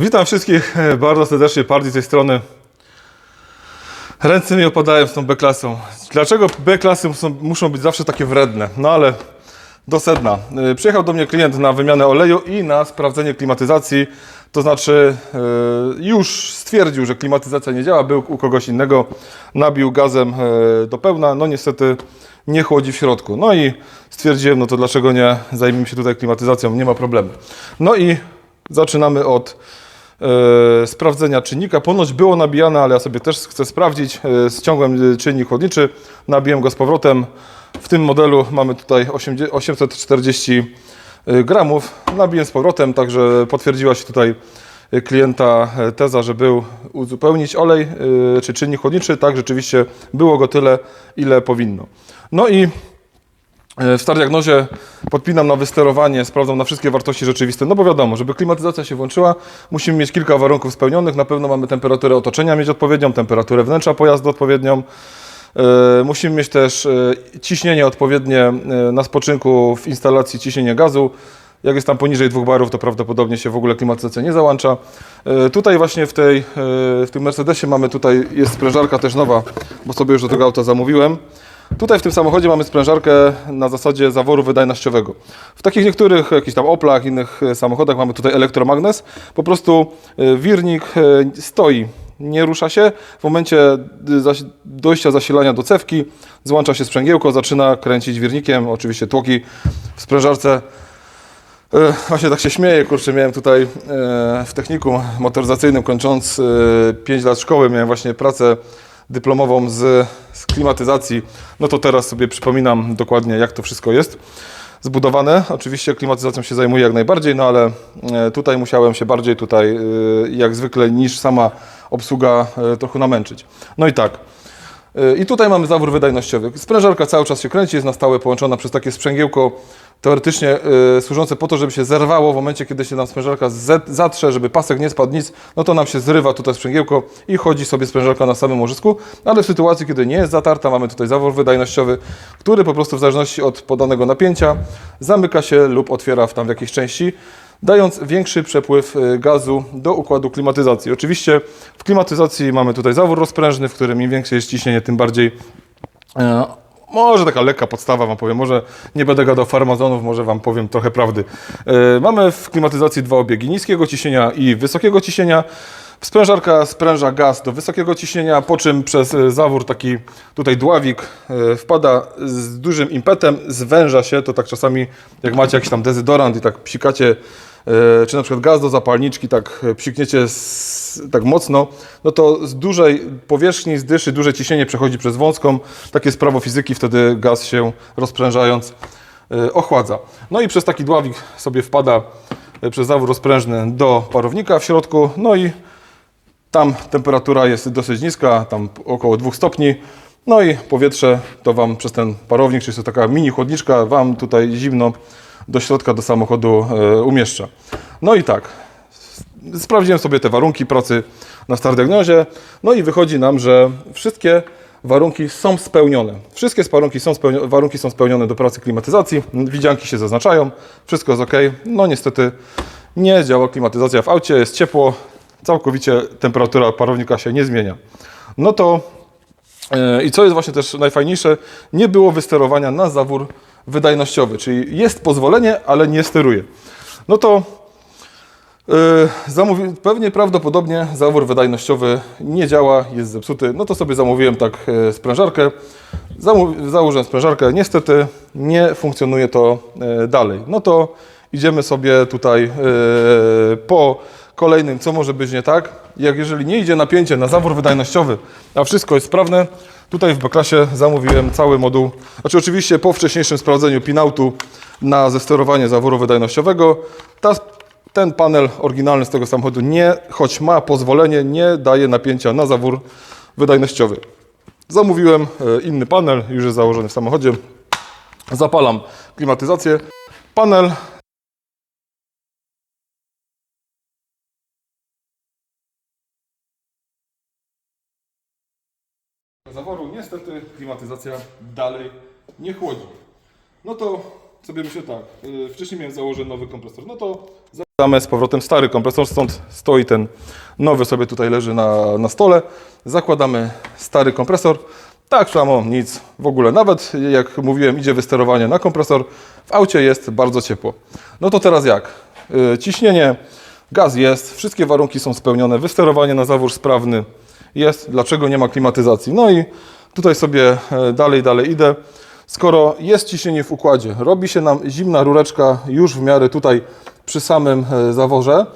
Witam wszystkich e, bardzo serdecznie, partii z tej strony. Ręce mi opadają z tą B-klasą. Dlaczego B-klasy muszą, być zawsze takie wredne? No ale do sedna. E, Przyjechał do mnie klient na wymianę oleju i na sprawdzenie klimatyzacji. To znaczy e, już stwierdził, że klimatyzacja nie działa, był u kogoś innego, nabił gazem do pełna, no niestety nie chłodzi w środku. No i stwierdziłem, no to dlaczego nie zajmijmy się tutaj klimatyzacją, nie ma problemu. No i zaczynamy od e, sprawdzenia czynnika. Ponoć było nabijane, ale ja sobie też chcę sprawdzić. E, ściągłem e, czynnik chłodniczy, nabiłem go z powrotem. W tym modelu mamy tutaj 80 840 gramów. Nabiłem z powrotem, także potwierdziła się tutaj e, klienta e, teza, że był uzupełnić olej e, czy czynnik chłodniczy. Tak, rzeczywiście było go tyle, ile powinno. No i E, w Star Diagnozie podpinam na wysterowanie, sprawdzam na wszystkie wartości rzeczywiste, no bo wiadomo, żeby klimatyzacja się włączyła, musimy mieć kilka warunków spełnionych. Na pewno mamy temperaturę otoczenia mieć odpowiednią, temperaturę wnętrza pojazdu odpowiednią. E, Musimy mieć też e, ciśnienie odpowiednie e, na spoczynku w instalacji ciśnienie gazu. Jak jest tam poniżej 2 barów, to prawdopodobnie się w ogóle klimatyzacja nie załącza. E, Tutaj właśnie w, tej, e, w tym Mercedesie mamy, tutaj jest sprężarka też nowa, bo sobie już do tego auta zamówiłem. Tutaj w tym samochodzie mamy sprężarkę na zasadzie zaworu wydajnościowego. W takich niektórych jakichś tam Oplach, innych e, samochodach mamy tutaj elektromagnes. Po prostu e, wirnik e, stoi, nie rusza się. W momencie dojścia zasilania do cewki złącza się sprzęgiełko, zaczyna kręcić wirnikiem. Oczywiście tłoki w sprężarce Właśnie tak się śmieję, kurczę, miałem tutaj w technikum motoryzacyjnym kończąc 5 lat szkoły, miałem właśnie pracę dyplomową z, z klimatyzacji. No to teraz sobie przypominam dokładnie, jak to wszystko jest zbudowane. Oczywiście klimatyzacją się zajmuję jak najbardziej, no ale e, tutaj musiałem się bardziej tutaj, e, jak zwykle, niż sama obsługa e, trochę namęczyć. No i tak. I tutaj mamy zawór wydajnościowy. Sprężarka cały czas się kręci, jest na stałe połączona przez takie sprzęgiełko teoretycznie y, służące po to, żeby się zerwało w momencie, kiedy się nam sprężarka zatrze, żeby pasek nie spadł nic, no to nam się zrywa tutaj sprzęgiełko i chodzi sobie sprężarka na samym łożysku, ale w sytuacji, kiedy nie jest zatarta, mamy tutaj zawór wydajnościowy, który po prostu w zależności od podanego napięcia zamyka się lub otwiera w tam w jakiejś części, dając większy przepływ y, gazu do układu klimatyzacji. Oczywiście w klimatyzacji mamy tutaj zawór rozprężny, w którym im większe jest ciśnienie, tym bardziej e, może taka lekka podstawa Wam powiem, może nie będę gadał farmazonów, może Wam powiem trochę prawdy. E, mamy w klimatyzacji dwa obiegi, niskiego ciśnienia i wysokiego ciśnienia. Sprężarka spręża gaz do wysokiego ciśnienia, po czym przez e, zawór taki tutaj dławik e, wpada z dużym impetem, zwęża się, to tak czasami jak macie jakiś tam dezydorant i tak psikacie e, czy na przykład gaz do zapalniczki tak psikniecie z, tak mocno, no to z dużej powierzchni, z dyszy, duże ciśnienie przechodzi przez wąską. Takie jest prawo fizyki, wtedy gaz się rozprężając ochładza. No i przez taki dławik sobie wpada przez zawór rozprężny do parownika w środku, no i tam temperatura jest dosyć niska, tam około 2 stopni. No i powietrze to Wam przez ten parownik, czyli to taka mini chłodniczka, Wam tutaj zimno do środka do samochodu e, umieszcza. No i tak, sprawdziłem sobie te warunki pracy na Star Diagnozie, no i wychodzi nam, że wszystkie warunki są spełnione. Wszystkie warunki są, spełnione, warunki są spełnione do pracy klimatyzacji, widzianki się zaznaczają, wszystko jest ok. No niestety nie działa klimatyzacja w aucie, jest ciepło, całkowicie temperatura parownika się nie zmienia. No to e, i co jest właśnie też najfajniejsze, nie było wysterowania na zawór wydajnościowy, czyli jest pozwolenie, ale nie steruje. No to Yy, zamówi... Pewnie prawdopodobnie zawór wydajnościowy nie działa, jest zepsuty. No to sobie zamówiłem tak e, sprężarkę. Założyłem sprężarkę. Niestety nie funkcjonuje to e, dalej. No to idziemy sobie tutaj e, po kolejnym, co może być nie tak. Jak jeżeli nie idzie napięcie na zawór wydajnościowy, a wszystko jest sprawne, tutaj w B-klasie zamówiłem cały moduł. Znaczy oczywiście po wcześniejszym sprawdzeniu pinautu na zesterowanie zaworu wydajnościowego, ta ten panel oryginalny z tego samochodu nie, choć ma pozwolenie, nie daje napięcia na zawór wydajnościowy. Zamówiłem e, inny panel, już jest założony w samochodzie. Zapalam klimatyzację. Panel zaworu niestety klimatyzacja dalej nie chłodzi. No to sobie myślę tak, yy, wcześniej miałem założony nowy kompresor, no to zakładamy z powrotem stary kompresor, stąd stoi ten nowy sobie tutaj leży na, na stole. Zakładamy stary kompresor, tak samo nic w ogóle. Nawet jak mówiłem, idzie wysterowanie na kompresor, w aucie jest bardzo ciepło. No to teraz jak? Yy, ciśnienie, gaz jest, wszystkie warunki są spełnione, wysterowanie na zawór sprawny jest. Dlaczego nie ma klimatyzacji? No i tutaj sobie e, dalej, dalej idę. Skoro jest ciśnienie w układzie, robi się nam zimna rureczka już w miarę tutaj przy samym e, zaworze,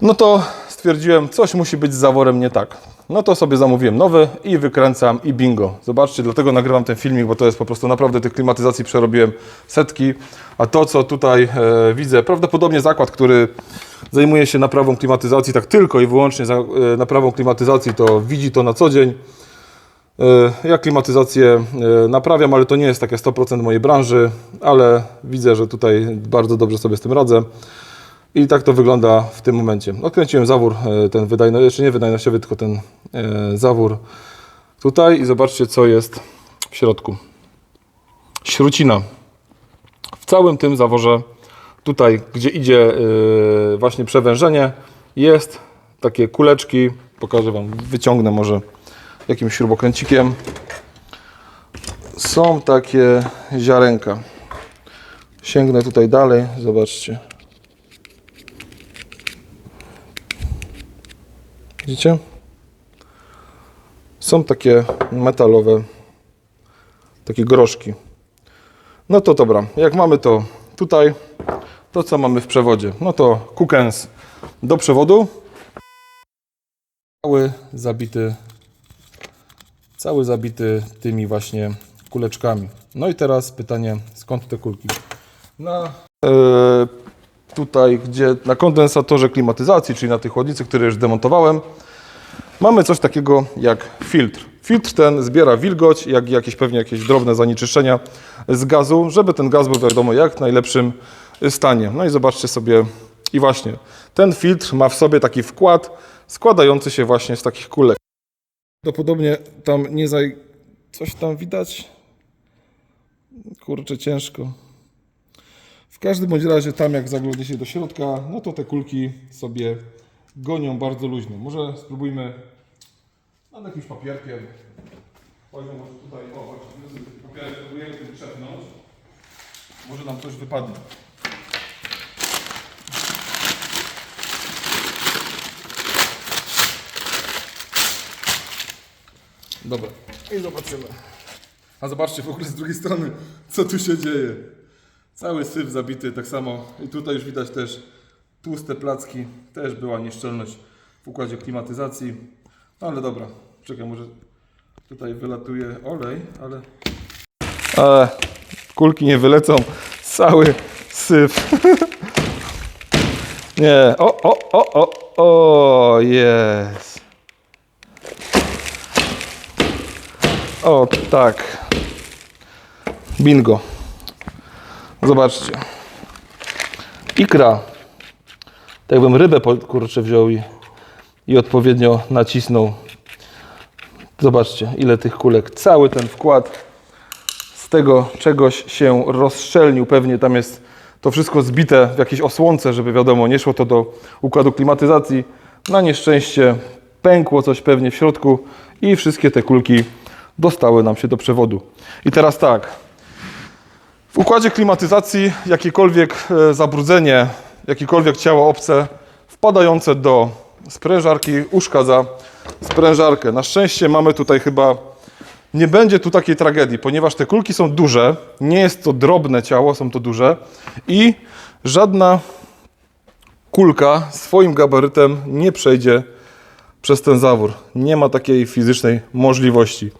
no to stwierdziłem, coś musi być z zaworem nie tak. No to sobie zamówiłem nowy i wykręcam i bingo. Zobaczcie, dlatego nagrywam ten filmik, bo to jest po prostu naprawdę tych klimatyzacji przerobiłem setki. A to, co tutaj e, widzę, prawdopodobnie zakład, który zajmuje się naprawą klimatyzacji, tak tylko i wyłącznie za, e, naprawą klimatyzacji, to widzi to na co dzień. E, Ja klimatyzację e, naprawiam, ale to nie jest takie 100% mojej branży, ale widzę, że tutaj bardzo dobrze sobie z tym radzę. I tak to wygląda w tym momencie. Odkręciłem zawór, e, ten wydajny, jeszcze nie wydajnościowy, tylko ten e, zawór tutaj i zobaczcie, co jest w środku. Śrucina. W całym tym zaworze, tutaj, gdzie idzie e, właśnie przewężenie, jest takie kuleczki. Pokażę Wam, wyciągnę może jakimś śrubokręcikiem. Są takie ziarenka. Sięgnę tutaj dalej, zobaczcie. Widzicie? Są takie metalowe, takie groszki. No to dobra, jak mamy to tutaj, to co mamy w przewodzie? No to kukens do przewodu. Cały zabity, cały zabity tymi właśnie kuleczkami. No i teraz pytanie, skąd te kulki? Na e, tutaj, gdzie na kondensatorze klimatyzacji, czyli na tych chłodnicy, które już demontowałem, mamy coś takiego jak filtr. Filtr ten zbiera wilgoć, jak i jakieś pewnie jakieś drobne zanieczyszczenia z gazu, żeby ten gaz był wiadomo jak w najlepszym stanie. No i zobaczcie sobie, i właśnie ten filtr ma w sobie taki wkład składający się właśnie z takich kulek. Prawdopodobnie tam nie zaj... coś tam widać? Kurczę, ciężko. Każdym bądź razie tam jak zagląda się do środka, no to te kulki sobie gonią bardzo luźno. Może spróbujmy nad jakimś papierkiem. Chodźmy może tutaj, o właśnie, papierek spróbujemy tym trzepnąć. Może nam coś wypadnie. Dobra, i zobaczymy. A zobaczcie w ogóle z drugiej strony, co tu się dzieje. Cały syf zabity, tak samo. I tutaj już widać też tłuste placki. Też była nieszczelność w układzie klimatyzacji. No ale dobra, czekaj, może tutaj wylatuje olej, ale... Ale kulki nie wylecą. Cały syf. nie, o, o, o, o, o, jest. O, tak. Bingo. Zobaczcie. Ikra. Tak jakbym rybę kurczę wziął i, i odpowiednio nacisnął. Zobaczcie, ile tych kulek. Cały ten wkład z tego czegoś się rozszczelnił. Pewnie tam jest to wszystko zbite w jakieś osłonce, żeby wiadomo, nie szło to do układu klimatyzacji. Na nieszczęście pękło coś pewnie w środku i wszystkie te kulki dostały nam się do przewodu. I teraz tak, w układzie klimatyzacji jakiekolwiek e, zabrudzenie, jakiekolwiek ciało obce wpadające do sprężarki uszkadza sprężarkę. Na szczęście mamy tutaj chyba, nie będzie tu takiej tragedii, ponieważ te kulki są duże, nie jest to drobne ciało, są to duże i żadna kulka swoim gabarytem nie przejdzie przez ten zawór. Nie ma takiej fizycznej możliwości.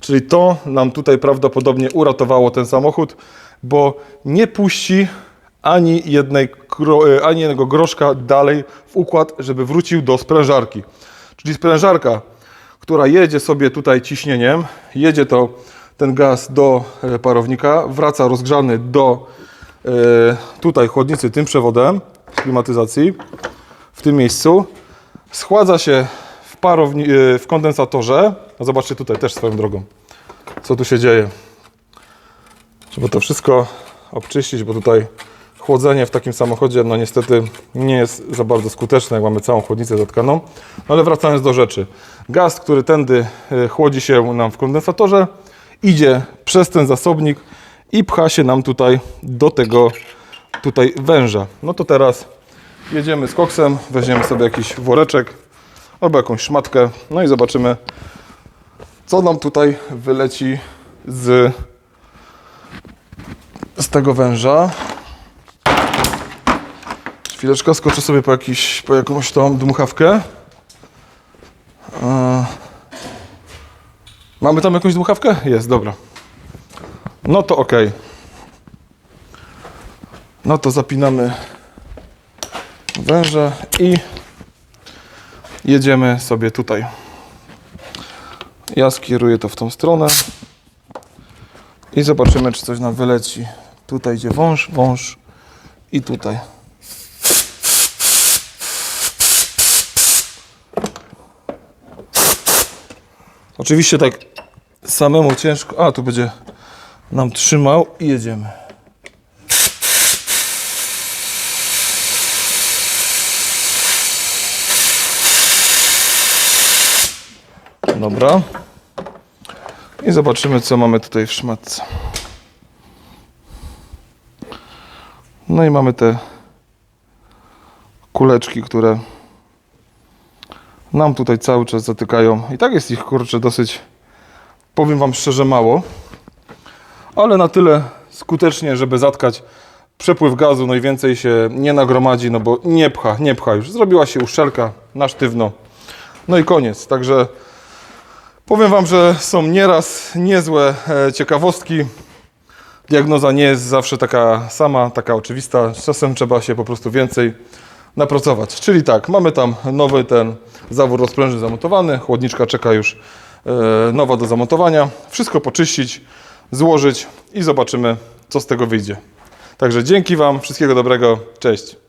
Czyli to nam tutaj prawdopodobnie uratowało ten samochód, bo nie puści ani, jednej, e, ani jednego groszka dalej w układ, żeby wrócił do sprężarki. Czyli sprężarka, która jedzie sobie tutaj ciśnieniem, jedzie to ten gaz do e, parownika, wraca rozgrzany do e, tutaj chłodnicy tym przewodem klimatyzacji w tym miejscu, schładza się w, parowni, w kondensatorze. A zobaczcie tutaj też swoją drogą, co tu się dzieje. Żeby to wszystko obczyścić, bo tutaj chłodzenie w takim samochodzie no niestety nie jest za bardzo skuteczne, jak mamy całą chłodnicę zatkaną. No ale wracając do rzeczy. Gaz, który tędy y, chłodzi się nam w kondensatorze, idzie przez ten zasobnik i pcha się nam tutaj do tego tutaj węża. No to teraz jedziemy z koksem, weźmiemy sobie jakiś woreczek albo jakąś szmatkę, no i zobaczymy co nam tutaj wyleci z, z tego węża. Chwileczkę, skoczę sobie po, jakiś, po jakąś tą dmuchawkę. E, Mamy tam jakąś dmuchawkę? Jest, dobra. No to ok. No to zapinamy węże i jedziemy sobie tutaj. Ja skieruję to w tą stronę i zobaczymy, czy coś nam wyleci. Tutaj idzie wąż, wąż i tutaj. Oczywiście tak samemu ciężko. A, tu będzie nam trzymał i jedziemy. Dobra. I zobaczymy, co mamy tutaj w szmatce. No i mamy te kuleczki, które nam tutaj cały czas zatykają. I tak jest ich kurczę dosyć, powiem Wam szczerze, mało. Ale na tyle skutecznie, żeby zatkać przepływ gazu. No i więcej się nie nagromadzi, no bo nie pcha, nie pcha już. Zrobiła się uszczelka na sztywno. No i koniec. Także powiem Wam, że są nieraz niezłe e, ciekawostki. Diagnoza nie jest zawsze taka sama, taka oczywista. Czasem trzeba się po prostu więcej napracować. Czyli tak, mamy tam nowy ten zawór rozprężny zamontowany, chłodniczka czeka już e, nowa do zamontowania. Wszystko poczyścić, złożyć i zobaczymy, co z tego wyjdzie. Także dzięki Wam, wszystkiego dobrego, cześć.